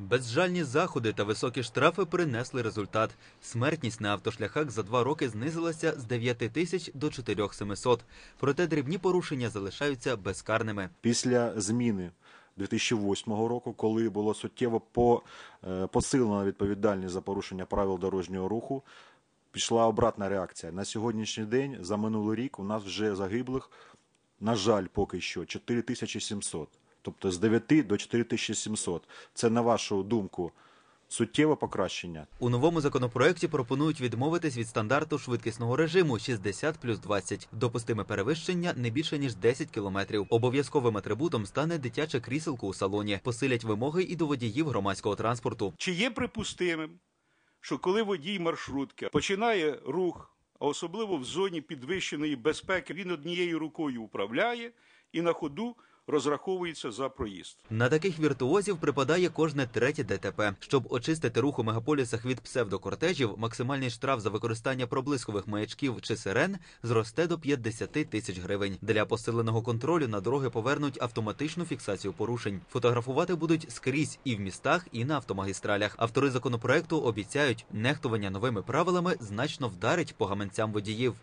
Безжальні заходи та високі штрафи принесли результат. Смертність на автошляхах за два роки знизилася з 9 тисяч до 4700. Проте дрібні порушення залишаються безкарними. Після зміни 2008 року, коли було суттєво е, посилена відповідальність за порушення правил дорожнього руху, пішла обратна реакція. На сьогоднішній день, за минулий рік, у нас вже загиблих, на жаль, поки що 4700. Тобто з 9 до 4700. Це, на вашу думку, суттєве покращення? У новому законопроекті пропонують відмовитись від стандарту швидкісного режиму 60 плюс 20. Допустиме перевищення не більше ніж 10 кілометрів. Обов'язковим атрибутом стане дитяче кріселко у салоні. Посилять вимоги і до водіїв громадського транспорту. Чи є припустимим, що коли водій маршрутки починає рух, а особливо в зоні підвищеної безпеки, він однією рукою управляє і на ходу розраховується за проїзд? На таких віртуозів припадає кожне третє ДТП. Щоб очистити рух у мегаполісах від псевдокортежів, максимальний штраф за використання проблискових маячків чи сирен зросте до 50 тисяч гривень. Для посиленого контролю на дороги повернуть автоматичну фіксацію порушень. Фотографувати будуть скрізь і в містах, і на автомагістралях. Автори законопроекту обіцяють, нехтування новими правилами значно вдарить по гаманцям водіїв.